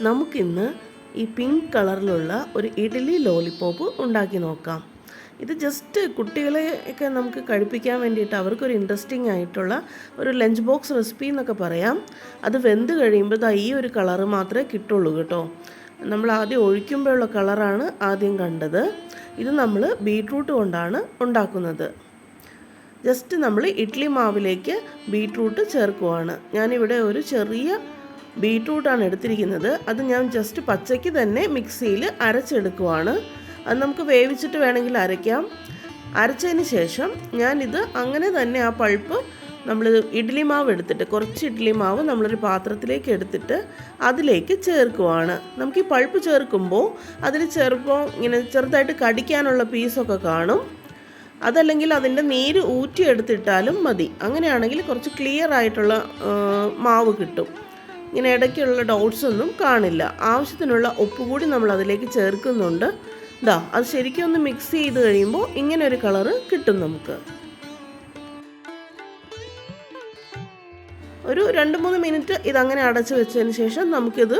നമുക്കിന്ന് ഈ പിങ്ക് കളറിലുള്ള ഒരു ഇഡ്ഡലി ലോലിപോപ്പ് ഉണ്ടാക്കി നോക്കാം. ഇത് ജസ്റ്റ് കുട്ടികളെ ഒക്കെ നമുക്ക് കഴിപ്പിക്കാൻ വേണ്ടിയിട്ട് അവർക്കൊരു ഇൻട്രസ്റ്റിംഗ് ആയിട്ടുള്ള ഒരു ലഞ്ച് ബോക്സ് റെസിപ്പി എന്നൊക്കെ പറയാം. അത് വെന്ത് കഴിയുമ്പോൾ ദാ ഈ ഒരു കളറ് മാത്രമേ കിട്ടുള്ളൂ കേട്ടോ. നമ്മൾ ആദ്യം ഒഴിക്കുമ്പോഴുള്ള കളറാണ് ആദ്യം കണ്ടത്. ഇത് നമ്മൾ ബീട്രൂട്ട് കൊണ്ടാണ് ഉണ്ടാക്കുന്നത്. ജസ്റ്റ് നമ്മൾ ഇഡ്ഡലി മാവിലേക്ക് ബീട്രൂട്ട് ചേർക്കുവാണ്. ഞാനിവിടെ ഒരു ചെറിയ ബീട്രൂട്ടാണ് എടുത്തിരിക്കുന്നത്. അത് ഞാൻ ജസ്റ്റ് പച്ചയ്ക്ക് തന്നെ മിക്സിയിൽ അരച്ചെടുക്കുവാണ്. അത് നമുക്ക് വേവിച്ചിട്ട് വേണമെങ്കിൽ അരയ്ക്കാം. അരച്ചതിന് ശേഷം ഞാനിത് അങ്ങനെ തന്നെ ആ പൾപ്പ് നമ്മൾ ഇഡ്ഡലി മാവ് എടുത്തിട്ട് കുറച്ച് ഇഡ്ഡലി മാവ് നമ്മളൊരു പാത്രത്തിലേക്ക് എടുത്തിട്ട് അതിലേക്ക് ചേർക്കുവാണ്. നമുക്ക് ഈ പൾപ്പ് ചേർക്കുമ്പോൾ അതിൽ ചെറുപ്പോൾ ഇങ്ങനെ ചെറുതായിട്ട് കടിക്കാനുള്ള പീസൊക്കെ കാണും. അതല്ലെങ്കിൽ അതിന്റെ നീര് ഊറ്റിയെടുത്തിട്ടാലും മതി. അങ്ങനെയാണെങ്കിൽ കുറച്ച് ക്ലിയർ ആയിട്ടുള്ള മാവ് കിട്ടും. ഇങ്ങനെ ഇടയ്ക്കുള്ള ഡൗട്ട്സ് ഒന്നും കാണില്ല. ആവശ്യത്തിനുള്ള ഉപ്പ് കൂടി നമ്മൾ അതിലേക്ക് ചേർക്കുന്നുണ്ട്. ഇതാ അത് ശരിക്കും ഒന്ന് മിക്സ് ചെയ്ത് കഴിയുമ്പോൾ ഇങ്ങനെ ഒരു കളറ് കിട്ടും നമുക്ക്. ഒരു രണ്ട് മൂന്ന് മിനിറ്റ് ഇതങ്ങനെ അടച്ച് വെച്ചതിന് ശേഷം നമുക്കിത്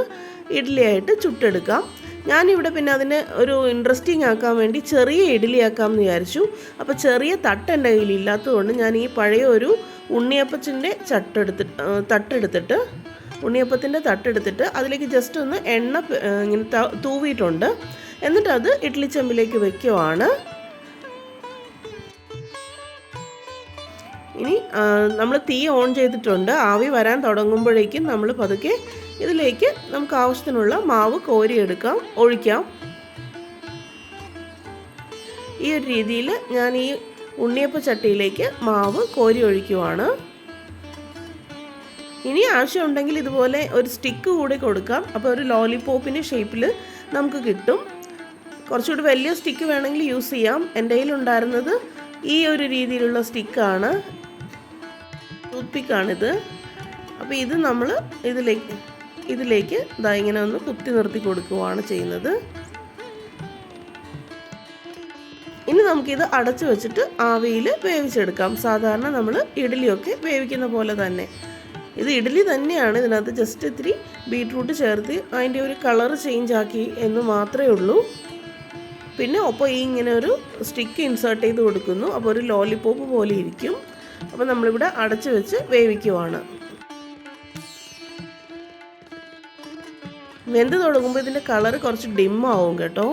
ഇഡ്ഡലിയായിട്ട് ചുട്ടെടുക്കാം. ഞാനിവിടെ പിന്നെ അതിന് ഒരു ഇൻട്രസ്റ്റിംഗ് ആക്കാൻ വേണ്ടി ചെറിയ ഇഡ്ഡലി ആക്കാമെന്ന് വിചാരിച്ചു. അപ്പോൾ ചെറിയ തട്ട് എന്റെ കയ്യിൽ ഇല്ലാത്തതുകൊണ്ട് ഞാൻ ഈ പഴയ ഒരു ഉണ്ണിയപ്പച്ചിന്റെ ചട്ടെടുത്തിട്ട് തട്ടെടുത്തിട്ട് ഉണ്ണിയപ്പത്തിന്റെ തട്ടെടുത്തിട്ട് അതിലേക്ക് ജസ്റ്റ് ഒന്ന് എണ്ണ ഇങ്ങനെ തൂവിയിട്ടുണ്ട്. എന്നിട്ട് അത് ഇഡ്ഡലി ചെമ്പിലേക്ക് വെക്കുവാണ്. ഇനി നമ്മൾ തീ ഓൺ ചെയ്തിട്ടുണ്ട്. ആവി വരാൻ തുടങ്ങുമ്പോഴേക്കും നമ്മൾ പതുക്കെ ഇതിലേക്ക് നമുക്ക് ആവശ്യത്തിനുള്ള മാവ് കോരിയെടുക്കാം ഒഴിക്കാം. ഈ ഒരു രീതിയിൽ ഞാൻ ഈ ഉണ്ണിയപ്പ ചട്ടിയിലേക്ക് മാവ് കോരി ഒഴിക്കുവാണ്. ഇനി ആവശ്യമുണ്ടെങ്കിൽ ഇതുപോലെ ഒരു സ്റ്റിക്ക് കൂടി കൊടുക്കാം. അപ്പോൾ ഒരു ലോലിപോപ്പിന്റെ ഷേപ്പിൽ നമുക്ക് കിട്ടും. കുറച്ചുകൂടി വലിയ സ്റ്റിക്ക് വേണമെങ്കിൽ യൂസ് ചെയ്യാം. എന്റെ കയ്യിലുണ്ടായിരുന്നത് ഈ ഒരു രീതിയിലുള്ള സ്റ്റിക്കാണ് ടൂത്ത് പിക്കാണിത് അപ്പോൾ ഇത് നമ്മൾ ഇതിലേക്ക് ഇതിലേക്ക് ഇതാ ഇങ്ങനെ ഒന്ന് കുത്തി നിർത്തി കൊടുക്കുകയാണ് ചെയ്യുന്നത്. ഇനി നമുക്കിത് അടച്ചു വെച്ചിട്ട് ആവിയിൽ വേവിച്ചെടുക്കാം. സാധാരണ നമ്മൾ ഇഡ്ഡലിയൊക്കെ വേവിക്കുന്ന പോലെ തന്നെ. ഇത് ഇഡ്ഡലി തന്നെയാണ്. ഇതിനകത്ത് ജസ്റ്റ് ഇത്തിരി ബീട്രൂട്ട് ചേർത്ത് അതിന്റെ ഒരു കളർ ചേഞ്ച് ആക്കി എന്ന് മാത്രമേ ഉള്ളൂ. പിന്നെ ഒപ്പം ഈ ഇങ്ങനെ ഒരു സ്റ്റിക്ക് ഇൻസേർട്ട് ചെയ്ത് കൊടുക്കുന്നു. അപ്പോൾ ഒരു ലോലിപോപ്പ് പോലെ ഇരിക്കും. അപ്പോൾ നമ്മളിവിടെ അടച്ചു വെച്ച് വേവിക്കുവാണ്. വെന്ത് തുടങ്ങുമ്പോൾ ഇതിന്റെ കളറ് കുറച്ച് ഡിമ്മാവും കേട്ടോ.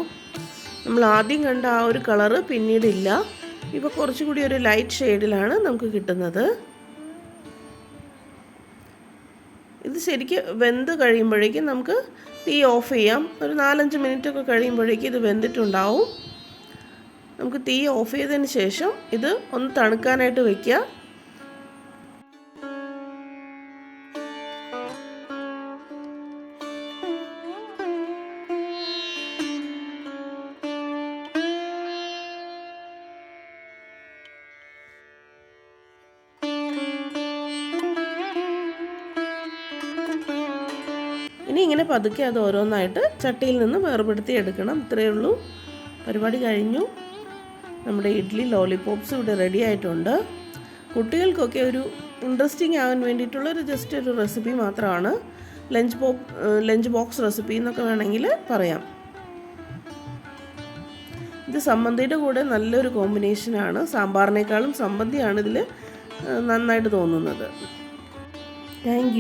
നമ്മൾ ആദ്യം കണ്ട ആ ഒരു കളറ് പിന്നീടില്ല. ഇപ്പോൾ കുറച്ചുകൂടി ഒരു ലൈറ്റ് ഷെയ്ഡിലാണ് നമുക്ക് കിട്ടുന്നത്. ഇത് ശരിക്ക് വെന്ത് കഴിയുമ്പോഴേക്കും നമുക്ക് തീ ഓഫ് ചെയ്യാം. ഒരു നാലഞ്ച് മിനിറ്റ് ഒക്കെ കഴിയുമ്പോഴേക്കും ഇത് വെന്തിട്ടുണ്ടാവും. നമുക്ക് തീ ഓഫ് ചെയ്തതിന് ശേഷം ഇത് ഒന്ന് തണുക്കാനായിട്ട് വെക്കുക. ഇനി ഇങ്ങനെ പതുക്കെ അത് ഓരോന്നായിട്ട് ചട്ടിയിൽ നിന്ന് വേർപെടുത്തി എടുക്കണം. ഇത്രയേ ഉള്ളൂ. പരിപാടി കഴിഞ്ഞു. നമ്മുടെ ഇഡ്ഡലി ലോലിപോപ്സ് ഇവിടെ റെഡി ആയിട്ടുണ്ട്. കുട്ടികൾക്കൊക്കെ ഒരു ഇൻട്രസ്റ്റിംഗ് ആകാൻ വേണ്ടിയിട്ടുള്ള ഒരു ജസ്റ്റ് ഒരു റെസിപ്പി മാത്രമാണ്. Lunch pop lunch box recipe എന്നൊക്കെ വേണമെങ്കിൽ പറയാം. ഇത് സമ്മന്തിയുടെ കൂടെ നല്ലൊരു കോമ്പിനേഷനാണ് സാമ്പാറിനേക്കാളും സമ്മന്തിയാണ് ഇതിൽ നന്നായിട്ട് തോന്നുന്നത്. താങ്ക്